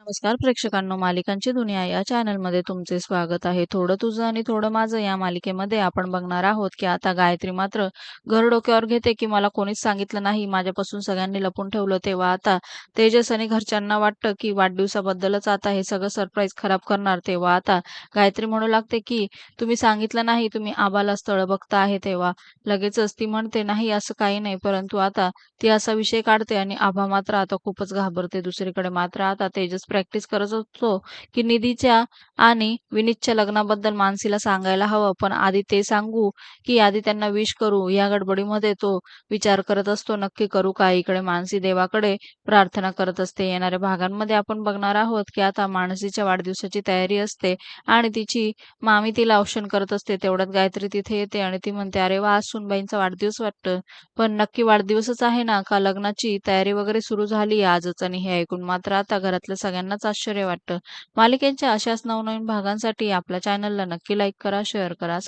नमस्कार प्रेक्षकांनो मालिकांची दुनिया या चॅनलमध्ये तुमचे स्वागत आहे. थोडं तुझं आणि थोडं माझं या मालिकेमध्ये आपण बघणार आहोत की आता गायत्री मात्र घर डोक्यावर घेते की मला कोणीच सांगितलं नाही. माझ्यापासून सगळ्यांनी लपून ठेवलं तेव्हा आता तेजस आणि घरच्यांना वाटतं की वाढदिवसाबद्दलच आता हे सगळं सरप्राईज खराब करणार. तेव्हा आता गायत्री म्हणू लागते की तुम्ही सांगितलं नाही तुम्ही आबाला स्थळ बघता आहे तेव्हा. लगेचच ती म्हणते नाही असं काही नाही. परंतु आता ती असा विषय काढते आणि आभा मात्र आता खूपच घाबरते. दुसरीकडे मात्र आता तेजस प्रॅक्टिस करत असतो की निधीच्या आणि विनीतच्या लग्नाबद्दल मानसीला सांगायला हवं. पण आधी ते सांगू की आधी त्यांना विश करू या गडबडीमध्ये तो विचार करत असतो नक्की करू का? इकडे मानसी देवाकडे प्रार्थना करत असते. येणाऱ्या भागांमध्ये आपण बघणार आहोत की आता मानसीच्या वाढदिवसाची तयारी असते आणि तिची मामी तिला औषण करत असते. तेवढ्यात गायत्री तिथे येते आणि ती म्हणते अरे वा सुनबाईंचा वाढदिवस वाटतं. पण नक्की वाढदिवसच आहे ना? का लग्नाची तयारी वगैरे सुरू झाली आजच? आणि हे ऐकून मात्र आता घरातल्या सगळ्या सगळ्यांनाच आश्चर्य वाटतं. मालिकेच्या अशाच नवनवीन भागांसाठी आपल्या चॅनलला नक्की लाईक करा शेअर करा